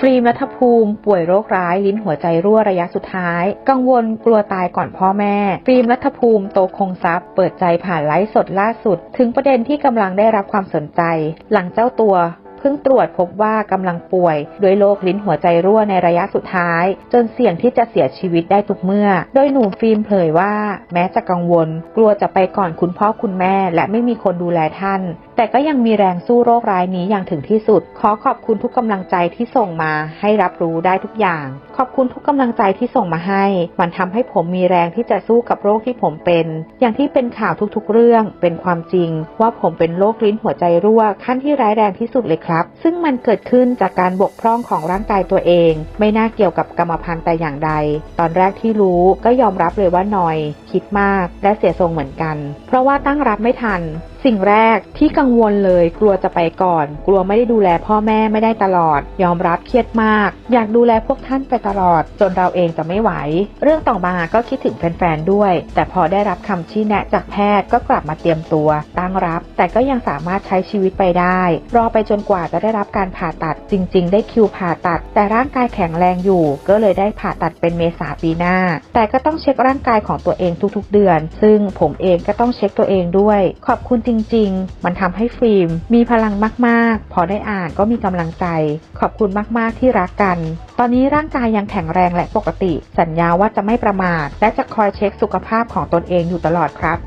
ฟรีมัทภูมิ ป่วยโรคร้ายลิ้นหัวใจรั่วระยะสุดท้าย กังวลกลัวตายก่อนพ่อแม่ ฟรีมรัฐภูมิโตคงทรัพย์ เปิดใจผ่านไลฟ์สดล่าสุด ถึงประเด็นที่กำลังได้รับความสนใจ หลังเจ้าตัว เพิ่งตรวจพบว่ากำลังป่วยด้วยโรคลิ้นหัวใจรั่วในระยะสุดท้าย จนเสี่ยงที่จะเสียชีวิตได้ทุกเมื่อ โดยหนุ่มฟิล์มเผยว่า แม้จะกังวล กลัวจะไปก่อนคุณพ่อคุณแม่ และไม่มีคนดูแลท่าน แต่ก็ยังมีแรงสู้โรคร้ายนี้อย่างถึงที่สุด ขอขอบคุณทุกกำลังใจที่ส่งมา ให้รับรู้ได้ทุกอย่าง ขอบคุณทุกกำลังใจที่ส่งมาให้ มันทำให้ผมมีแรงที่จะสู้กับโรคที่ผมเป็น อย่างที่เป็นข่าวทุกๆ เรื่อง เป็นความจริง ว่าผมเป็นโรคลิ้นหัวใจรั่วขั้นที่ร้ายแรงที่สุดเลยครับ ซึ่งมันเกิดขึ้นจากการบกพร่องของร่างกายตัวเอง ไม่น่าเกี่ยวกับกรรมพันธุ์แต่อย่างใด ตอนแรกที่รู้ก็ยอมรับเลยว่าหน่อย คิดมากและเสียทรงเหมือนกัน เพราะว่าตั้งรับไม่ทัน สิ่งแรกที่กังวลเลยกลัวจะไปก่อน กลัวไม่ได้ดูแลพ่อแม่ไม่ได้ตลอด ยอมรับเครียดมาก อยากดูแลพวกท่านไปตลอด จนเราเองจะไม่ไหว เรื่องต่อมาก็คิดถึงแฟนๆด้วย แต่พอได้รับคำชี้แนะจากแพทย์ก็กลับมาเตรียมตัว ตั้งรับ แต่ก็ยังสามารถใช้ชีวิตไปได้ รอไปจนกว่าจะได้รับการผ่าตัดจริง ๆ ได้คิวผ่าตัด แต่ร่างกายแข็งแรงอยู่ ก็เลยได้ผ่าตัดเป็นเมษาปีหน้า แต่ก็ต้องเช็คร่างกายของตัวเองทุกๆ เดือน ซึ่งผมเองก็ต้องเช็คตัวเองด้วย ขอบคุณจริง ๆ มันทำให้ฟิล์ม มีพลังมาก ๆ พอได้อ่านก็มีกำลังใจ ขอบคุณมากๆที่รักกัน ตอนนี้ร่างกายยังแข็งแรงและปกติ สัญญาว่าจะไม่ประมาท และจะคอยเช็คสุขภาพของตนเองอยู่ตลอดครับ